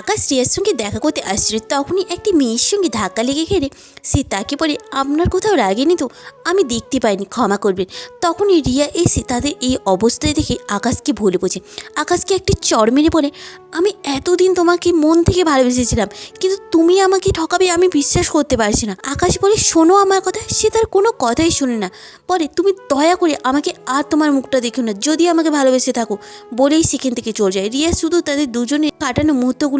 আকাশ রিয়ার সঙ্গে দেখা করতে আসছিল, তখনই একটি মেয়ের সঙ্গে ধাক্কা লেগে ঘেরে সে তাকে বলে, আপনার কোথাও রাগেনি তো? আমি দেখতে পাইনি, ক্ষমা করবেন। তখনই রিয়া এসে তাদের এই অবস্থায় দেখে আকাশকে ভুলে বোঝে আকাশকে একটি চর মেরে বলে, আমি এতদিন তোমাকে মন থেকে ভালোবেসেছিলাম, কিন্তু তুমি আমাকে ঠকাবে আমি বিশ্বাস করতে পারছি না। আকাশ বলে, শোনো আমার কথা, সে তার কোনো কথাই শোনে না। পরে তুমি দয়া করে আমাকে আর তোমার মুখটা দেখো না, যদি আমাকে ভালোবেসে থাকো। বলেই সেখান থেকে চলে যায়। রিয়া শুধু তাদের দুজনে কাটানো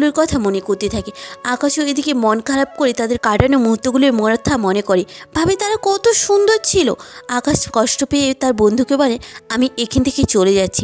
মুহূর্তগুলোর কথা মনে করতে থাকে। আকাশও এদিকে মন খারাপ করে তাদের কাটানো মুহূর্তগুলোর মরাথা মনে করে। ভাবে, তারা কত সুন্দর ছিল। আকাশ কষ্ট পেয়ে তার বন্ধুকে বলে, আমি এখান থেকে চলে যাচ্ছি।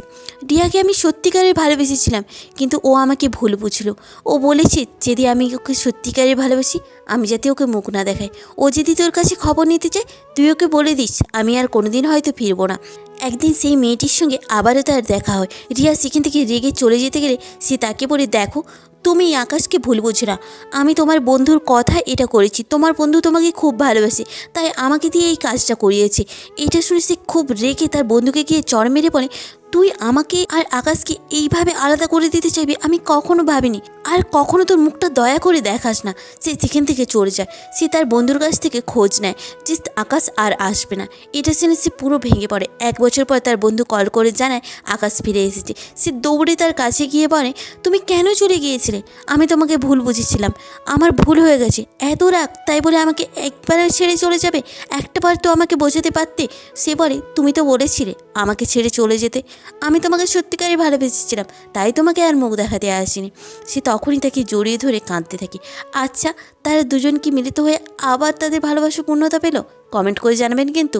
রিয়াকে আমি সত্যিকারের ভালোবেসেছিলাম, কিন্তু ও আমাকে ভুল বুঝলো। ও বলেছে, যদি আমি ওকে সত্যিকারের ভালোবাসি, আমি যাতে ওকে মুখ না দেখাই। ও যদি তোর কাছে খবর নিতে চায়, তুই ওকে বলে দিস। আমি আর কোনোদিন হয়তো ফিরবো না। একদিন সেই মেয়েটির সঙ্গে আবারও তার দেখা হয়। রিয়া সেখান থেকে রেগে চলে যেতে গেলে সে তাকে বলে, দেখো, তুমি আকাশকে ভুল বুঝো না। আমি তোমার বন্ধুর কথা এটা করেছি। তোমার বন্ধু তোমাকে খুব ভালোবাসে, তাই আমাকে দিয়ে এই কাজটা করিয়েছে। এটা শুনে সে খুব রেগে তার বন্ধুকে গিয়ে চড় মেরে বলে, তুই আমাকে আর আকাশকে এইভাবে আলাদা করে দিতে চাইবি? আমি কখনো ভাবিনি। আর কখনো তোর মুখটা দয়া করে দেখাস না সে সেখান থেকে চলে যায়। সে তার বন্ধুর কাছ থেকে খোঁজ নেয় যে আকাশ আর আসবে না। এটা শুনে সে পুরো ভেঙে পড়ে। এক বছর পর তার বন্ধু কল করে জানায়, আকাশ ফিরে এসেছে। সে দৌড়ে তার কাছে গিয়ে বলে, তুমি কেন চলে গিয়েছিলে? আমি তোমাকে ভুল বুঝেছিলাম। আমার ভুল হয়ে গেছে। এত রাগ, তাই বলে আমাকে একবারে ছেড়ে চলে যাবে? একটাবার তো আমাকে বোঝাতে পারতে। সে বলে, তুমি তো বলেছিলে আমাকে ছেড়ে চলে যেতে। আমি তোমাকে সত্যিকারই ভালোবেসেছিলাম। তাই তোমাকে আর মুখ দেখাতে আসিনি। সে তখনই তাকে জড়িয়ে ধরে কাঁদতে থাকি। আচ্ছা তারা দুজন কি মিলিত হয়ে আবার তাদের ভালোবাসা পূর্ণতা পেল? কমেন্ট করে জানাবেন কিন্তু।